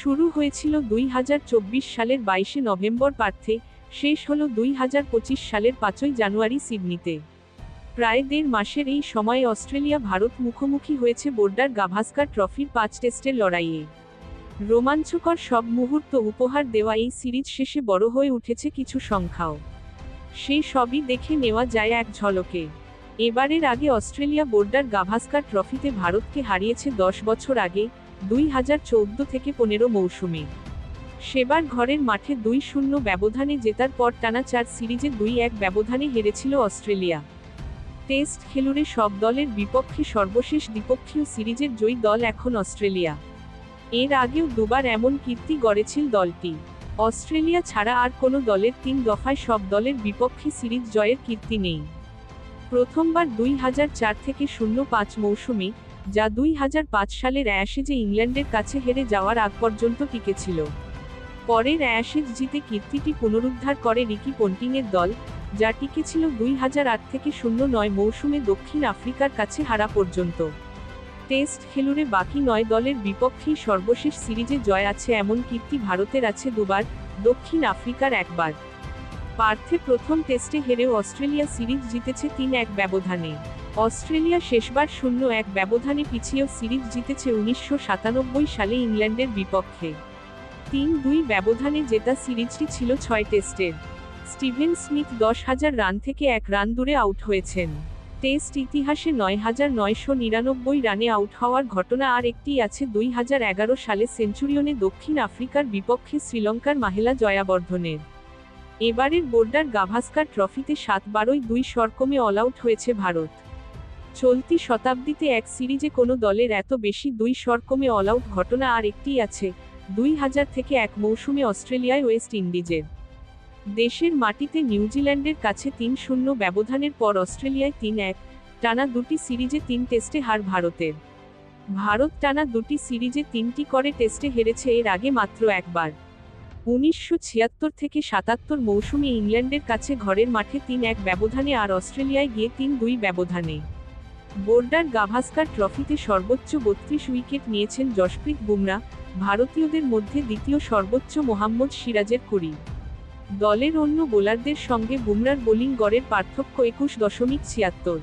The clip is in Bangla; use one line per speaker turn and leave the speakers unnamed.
শুরু হয়েছিল দুই হাজার চব্বিশ সালের বাইশে নভেম্বর পার্থে, শেষ হল দুই হাজার পঁচিশ সালের পাঁচই জানুয়ারি সিডনিতে। প্রায় দেড় মাসের এই সময়ে অস্ট্রেলিয়া ভারত মুখোমুখি হয়েছে বোর্ডার গাভাস্কার ট্রফির পাঁচ টেস্টের লড়াইয়ে। রোমাঞ্চকর সব মুহূর্ত উপহার দেওয়া এই সিরিজ শেষে বড় হয়ে উঠেছে কিছু সংখ্যাও। সেই সবই দেখে নেওয়া যায় এক ঝলকে। এবারের আগে অস্ট্রেলিয়া বোর্ডার গাভাস্কার ট্রফিতে ভারতকে হারিয়েছে দশ বছর আগে দুই হাজার চৌদ্দ থেকে পনেরো মৌসুমে। সেবার ঘরের মাঠে দুই শূন্য ব্যবধানে জেতার পর টানা চার সিরিজে দুই এক ব্যবধানে হেরেছিল অস্ট্রেলিয়া। টেস্ট খেলুড়ে সব দলের বিপক্ষে সর্বশেষ দ্বিপক্ষীয় সিরিজের জয়ী দল এখন অস্ট্রেলিয়া। এর আগেও দুবার এমন কীর্তি গড়েছিল দলটি। অস্ট্রেলিয়া ছাড়া আর কোনো দলের তিন দফায় সব দলের বিপক্ষে সিরিজ জয়ের কীর্তি নেই। প্রথমবার দুই হাজার চার থেকে শূন্য পাঁচ মৌসুমে যা দুই হাজার পাঁচ সালের অ্যাশেজে ইংল্যান্ডের কাছে হেরে যাওয়ার আগ পর্যন্ত টিকেছিল পরের অ্যাশেজ জিতে কীর্তিটি পুনরুদ্ধার করে রিকি পন্টিংয়ের দল, যা টিকেছিল দুই হাজার আট থেকে শূন্য নয় মৌসুমে দক্ষিণ আফ্রিকার কাছে হারা পর্যন্ত। টেস্ট খেলুড়ে বাকি নয় দলের বিপক্ষেই সর্বশেষ সিরিজে জয় আছে এমন কীর্তি ভারতের আছে দুবার, দক্ষিণ আফ্রিকার একবার। পার্থে প্রথম টেস্টে হেরেও অস্ট্রেলিয়া সিরিজ জিতেছে তিন এক ব্যবধানে। অস্ট্রেলিয়া শেষবার শূন্য এক ব্যবধানে পিছিয়েও সিরিজ জিতেছে উনিশশো সাতানব্বই সালে ইংল্যান্ডের বিপক্ষে। তিন দুই ব্যবধানে জেতা সিরিজটি ছিল ছয় টেস্টের। স্টিভেন স্মিথ দশ হাজার রান থেকে এক রান দূরে আউট হয়েছেন। টেস্ট ইতিহাসে নয় হাজার নয়শো নিরানব্বই রানে আউট হওয়ার ঘটনা আর একটি আছে দুই হাজার এগারো সালে সেঞ্চুরিয়নে দক্ষিণ আফ্রিকার বিপক্ষে শ্রীলঙ্কার মাহেলা জয়াবর্ধনের। এবারের বোর্ডার গাভাস্কার ট্রফিতে সাত বারোই দুই সরকমে অল আউট হয়েছে ভারত। চলতি শতাব্দীতে এক সিরিজে কোনো দলের এত বেশি দুই সরকমে অল আউট ঘটনা আর একটি আছে, দুই হাজার থেকে এক মৌসুমে অস্ট্রেলিয়ায় ওয়েস্ট ইন্ডিজের। দেশের মাটিতে নিউজিল্যান্ডের কাছে তিন শূন্য ব্যবধানের পর অস্ট্রেলিয়ায় তিন এক, টানা দুটি সিরিজে তিন টেস্টে হার ভারতের। ভারত টানা দুটি সিরিজে তিনটি করে টেস্টে হেরেছে এর আগে মাত্র একবার। উনিশশো ছিয়াত্তর থেকে সাতাত্তর মৌসুমে ইংল্যান্ডের কাছে ঘরের মাঠে তিন এক ব্যবধানে আর অস্ট্রেলিয়ায় গিয়ে তিন দুই ব্যবধানে। বোর্ডার গাভাস্কার ট্রফিতে সর্বোচ্চ বত্রিশ উইকেট নিয়েছেন যশপ্রীত বুমরা, ভারতীয়দের মধ্যে দ্বিতীয় সর্বোচ্চ মোহাম্মদ সিরাজের কুড়ি। দলের অন্য বোলারদের সঙ্গে বুমরার বোলিং গড়ের পার্থক্য একুশ দশমিক ছিয়াত্তর।